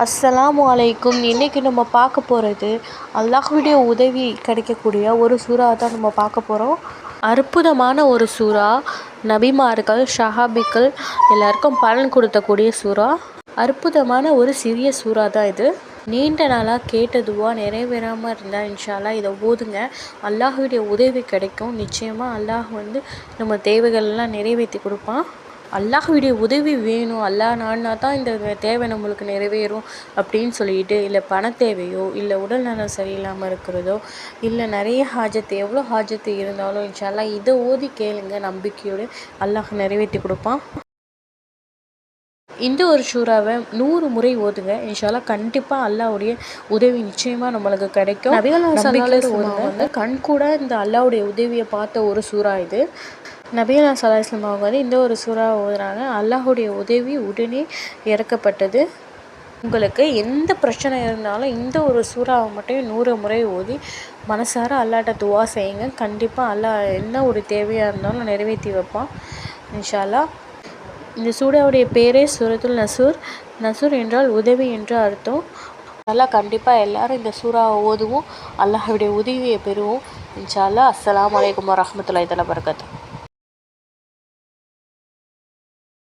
அஸ்ஸலாமு அலைக்கும். இன்றைக்கி நம்ம பார்க்க போகிறது அல்லாஹுடைய உதவி கிடைக்கக்கூடிய ஒரு சூறா தான் நம்ம பார்க்க போகிறோம் அற்புதமான ஒரு சூறா. நபிமார்கள் ஷஹாபிக்கள் எல்லாருக்கும் பலன் கொடுத்தக்கூடிய சூறா. அற்புதமான ஒரு சிறிய சூறா தான் இது. நீண்ட நாளாக கேட்டதுவா நிறைவேறாமல் இருந்தால் இன்ஷால்லா இதை ஓதுங்க. அல்லாஹுடைய உதவி கிடைக்கும். நிச்சயமாக அல்லாஹ் வந்து நம்ம தேவைகள்லாம் நிறைவேற்றி கொடுப்பான். அல்லாஹுடைய உதவி வேணும். அல்லாஹ் நாடினா தான் இந்த தேவை நம்மளுக்கு நிறைவேறும் அப்படின்னு சொல்லிட்டு இல்லை பண தேவையோ இல்லை உடல் நலம் சரியில்லாமல் இருக்கிறதோ இல்லை நிறைய ஹாஜத்து எவ்வளோ ஹாஜத்து இருந்தாலும் இன்ஷால்லா இதை ஓதி கேளுங்க. நம்பிக்கையோடு அல்லாஹ் நிறைவேற்றி கொடுப்பான். இந்த ஒரு சூறாவை நூறு முறை ஓதுங்க. இன்ஷால்லா கண்டிப்பாக அல்லாவுடைய உதவி நிச்சயமாக நம்மளுக்கு கிடைக்கும். நபிகள் ஓதுங்க வந்து கண் கூட இந்த அல்லாவுடைய உதவியை பார்த்த ஒரு சூறா இது. நபிகள் சலாஹ்லாம் அவங்க வந்து இந்த ஒரு சூறா ஓதுறாங்க அல்லாஹுடைய உதவி உடனே இறக்கப்பட்டது. உங்களுக்கு எந்த பிரச்சனை இருந்தாலும் இந்த ஒரு சூறாவை மட்டும் நூறு முறை ஓதி மனசார அல்லாட்ட துவா செய்யுங்க. கண்டிப்பாக அல்லாஹ் என்ன ஒரு தேவையாக இருந்தாலும் நிறைவேற்றி வைப்பான். இன்ஷால்லா இந்த சூடாவுடைய பேரே சூரத்துல் நசூர். நசூர் என்றால் உதவி என்று அர்த்தம். நல்லா கண்டிப்பாக எல்லாரும் இந்த சூறாவை ஓதுவோம். அல்லாஹுடைய உதவியை பெறுவோம். இன்ஷால்லா அஸ்லாம் வலைக்கம் வரமத்துல இதில் பரகத்து